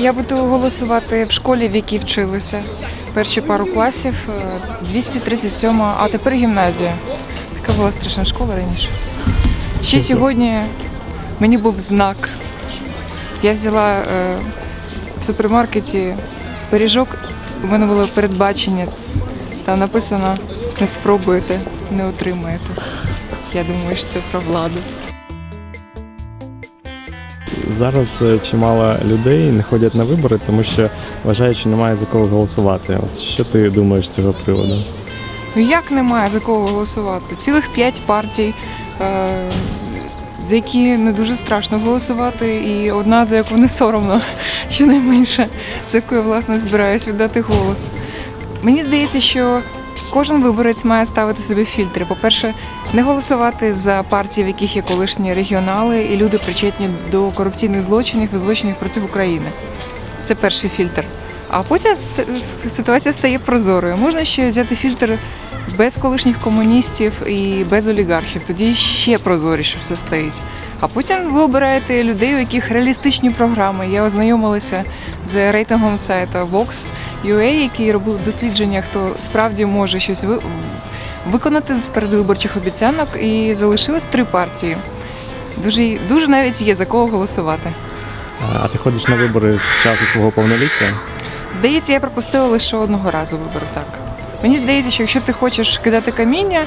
Я буду голосувати в школі, в якій вчилися. Перші пару класів, е, 237, а тепер гімназія. Така була страшна школа раніше. Ще сьогодні мені був знак. Я взяла е, в супермаркеті пиріжок, у мене було передбачення. Там написано не спробуєте, не отримаєте. Я думаю, що це про владу. Зараз е, чимало людей не ходять на вибори, тому що вважають, що немає за кого голосувати. От що ти думаєш з цього приводу? Ну як немає за кого голосувати? Цілих п'ять партій, е, за які не дуже страшно голосувати, і одна, за яку не соромно, щонайменше, за яку я власне збираюсь віддати голос. Мені здається, що кожен виборець має ставити собі фільтри. По-перше, не голосувати за партії, в яких є колишні регіонали і люди причетні до корупційних злочинів і злочинів проти України. Це перший фільтр. А потім ситуація стає прозорою. Можна ще взяти фільтр без колишніх комуністів і без олігархів. Тоді ще прозоріше все стоїть. А потім ви обираєте людей, у яких реалістичні програми. Я ознайомилася з рейтингом сайту Vox.ua, який робив дослідження, хто справді може щось ви- виконати з передвиборчих обіцянок, і залишилось три партії. Дуже, дуже навіть є за кого голосувати. А ти ходиш на вибори з часу свого повноліття? Здається, я пропустила лише одного разу вибори. Так мені здається, що якщо ти хочеш кидати каміння,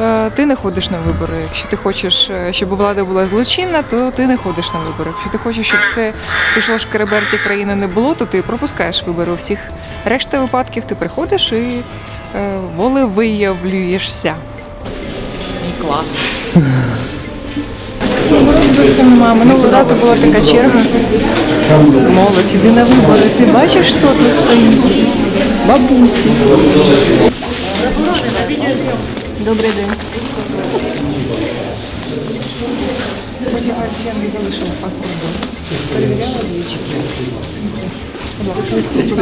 е, ти не ходиш на вибори. Якщо ти хочеш, е, щоб влада була злочинна, то ти не ходиш на вибори. Якщо ти хочеш, щоб все пішло шкереберті країни не було, то ти пропускаєш вибори. У всіх решта випадків ти приходиш і е, волевиявлюєшся. Мій клас. Досі немає. Минулого разу була така черга. Молодь, іди на вибори. Ти бачиш, хто тут стоїть? Бабусі. Добрий день. Сподіваюся, я не залишила паспорт. Перевіряла двічі. Будь ласка, ви скільки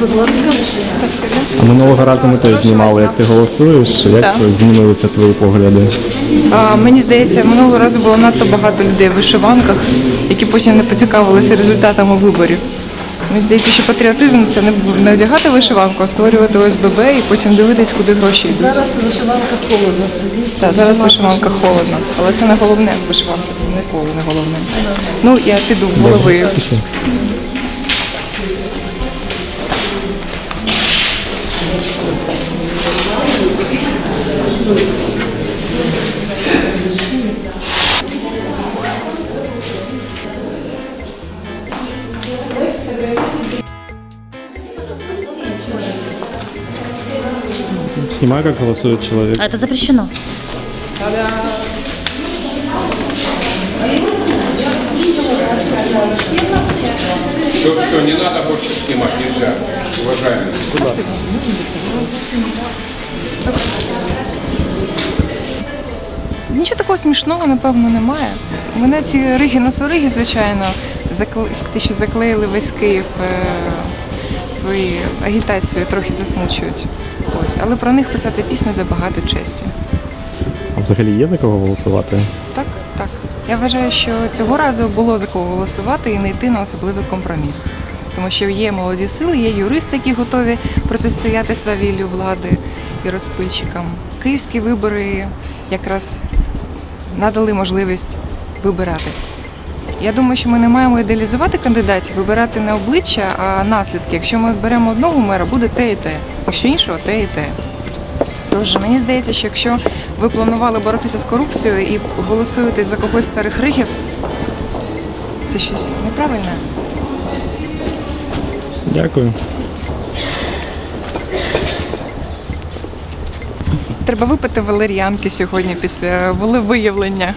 Будь ласка, минулого разу ми теж знімали, як ти голосуєш, як Так. змінилися твої погляди? А, мені здається, минулого разу було надто багато людей в вишиванках, які потім не поцікавилися результатами виборів. Мені здається, що патріотизм це не, не одягати вишиванку, а створювати ОСББ і потім дивитись, куди гроші йдуть. Зараз вишиванка холодно сидить. Так, зараз вишиванка холодно, але це не головне. Вишиванка це ніколи не головне. Ну, я піду в голови. Снимай, как голосует человек. А это запрещено. Все, все, не надо больше снимать, нельзя, уважаемые. Нічого такого смішного, напевно, немає. Мене ці риги носориги, звичайно, закл... ті, що заклеїли весь Київ е... свої агітацію, трохи засмучують. Ось. Але про них писати пісню забагато честі. А взагалі є за кого голосувати? Так, так. Я вважаю, що цього разу було за кого голосувати і не йти на особливий компроміс. Тому що є молоді сили, є юристи, які готові протистояти свавіллю влади і розпильчикам. Київські вибори якраз надали можливість вибирати. Я думаю, що ми не маємо ідеалізувати кандидатів, вибирати не обличчя, а наслідки. Якщо ми беремо одного мера, буде те і те. Якщо іншого, те і те. Тож мені здається, що якщо ви планували боротися з корупцією і голосуєте за когось старих ригів, це щось неправильне. Дякую. Треба випити валеріанки сьогодні після волевиявлення.